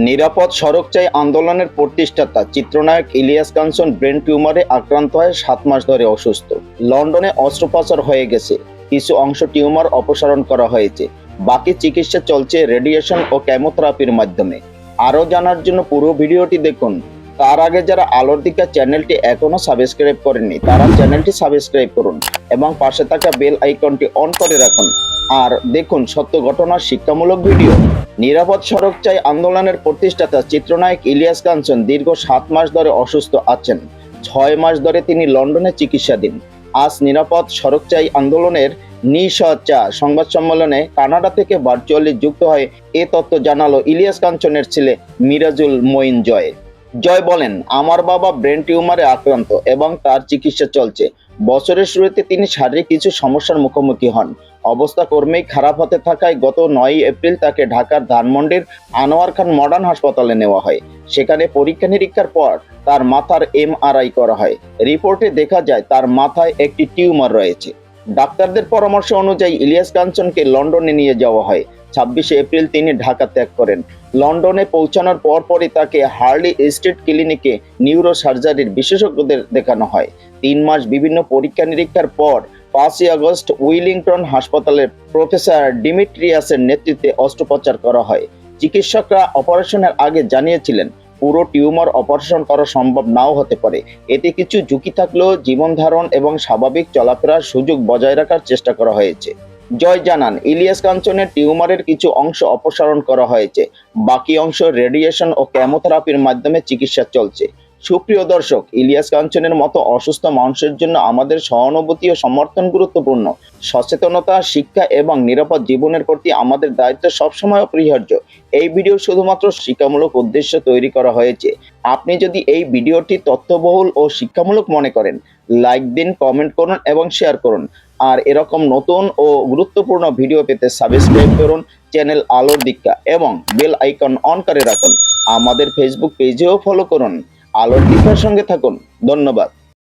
নিরাপদ সড়ক চাই আন্দোলনের প্রতিষ্ঠাতা চিত্রনায়ক ইলিয়াস কাঞ্চন ব্রেন টিউমারে আক্রান্ত হয়ে সাত মাস ধরে অসুস্থ। লন্ডনে অস্ত্রোপচার হয়ে গেছে। কিছু অংশ টিউমার অপসারণ করা হয়েছে। বাকি চিকিৎসা চলছে রেডিয়েশন ও কেমোথেরাপির মাধ্যমে। আরও জানার জন্য পুরো ভিডিওটি দেখুন। তার আগে যারা আলোর দিকা চ্যানেলটি এখনও সাবস্ক্রাইব করেননি, তারা চ্যানেলটি সাবস্ক্রাইব করুন এবং পাশে থাকা বেল আইকনটি অন করে রাখুন। আর দেখুন সত্য ঘটনার শিক্ষামূলক ভিডিও। নিরাপদ সড়ক চাই আন্দোলনের প্রতিষ্ঠাতা চিত্রনায়ক ইলিয়াস কাঞ্চন দীর্ঘ সাত মাস ধরে অসুস্থ আছেন। ছয় মাস ধরে তিনি লন্ডনে চিকিৎসাধীন। আজ নিরাপদ সড়ক চাই আন্দোলনের নিঃসচা সংবাদ সম্মেলনে কানাডা থেকে ভার্চুয়ালি যুক্ত হয়ে এ তথ্য জানালো ইলিয়াস কাঞ্চনের ছেলে মিরাজুল মঈন জয়। জয় বলেন, আমার বাবা ব্রেন টিউমারে আক্রান্ত এবং তার চিকিৎসা চলছে। বছরের শুরুতে তিনি শারীরিক কিছু সমস্যার মুখোমুখি হন। অবস্থা কর্মেই খারাপ হতে থাকায় গত নয় এপ্রিল তাকে ঢাকার ধানমন্ডির আনোয়ার খান মডার্ন হাসপাতালে নেওয়া হয়। সেখানে পরীক্ষা নিরীক্ষার পর তার মাথার এমআরআই করা হয়। রিপোর্টে দেখা যায়, তার মাথায় একটি টিউমার রয়েছে। ডাক্তারদের পরামর্শ অনুযায়ী ইলিয়াস কাঞ্চনকে লন্ডনে নিয়ে যাওয়া হয়। ছাব্বিশে এপ্রিল তিনি ঢাকা ত্যাগ করেন। লন্ডনে পৌঁছানোর পরপরই তাকে হার্লি স্ট্রিট ক্লিনিকে নিউরো সার্জারির বিশেষজ্ঞদের দেখানো হয়। তিন মাস বিভিন্ন পরীক্ষা নিরীক্ষার পর পাঁচই আগস্ট উইলিংটন হাসপাতালের প্রফেসর ডিমিট্রিয়াসের নেতৃত্বে অস্ত্রোপচার করা হয়। চিকিৎসকরা অপারেশনের আগে জানিয়েছিলেন, পুরো টিউমার অপারেশন করা সম্ভব নাও হতে পারে। এতে কিছু ঝুঁকি থাকলেও জীবনধারণ এবং স্বাভাবিক চলাফেরার সুযোগ বজায় রাখার চেষ্টা করা হয়েছে। জয় জানান, ইলিয়াস কাঞ্চনের টিউমারের কিছু অংশ অপসারণ করা হয়েছে। বাকি অংশ রেডিয়েশন ও কেমোথেরাপির মাধ্যমে চিকিৎসা চলছে। সুপ্রিয় দর্শক, ইলিয়াস কাঞ্চনের মতো অসুস্থ মানুষের জন্য আমাদের সহানুভূতি ও সমর্থন গুরুত্বপূর্ণ। সচেতনতা, শিক্ষা এবং নিরাপদ জীবনের প্রতি আমাদের দায়িত্ব সবসময় অপরিহার্য। এই ভিডিও শুধুমাত্র শিক্ষামূলক উদ্দেশ্য তৈরি করা হয়েছে। আপনি যদি এই ভিডিওটি তথ্যবহুল ও শিক্ষামূলক মনে করেন, লাইক দিন, কমেন্ট করুন এবং শেয়ার করুন। আর এরকম নতুন ও গুরুত্বপূর্ণ ভিডিও পেতে সাবস্ক্রাইব করুন চ্যানেল আলোর দিকা এবং বেল আইকন অন করে রাখুন। আমাদের ফেসবুক পেজেও ফলো করুন। আলোর দিকার সঙ্গে থাকুন। ধন্যবাদ।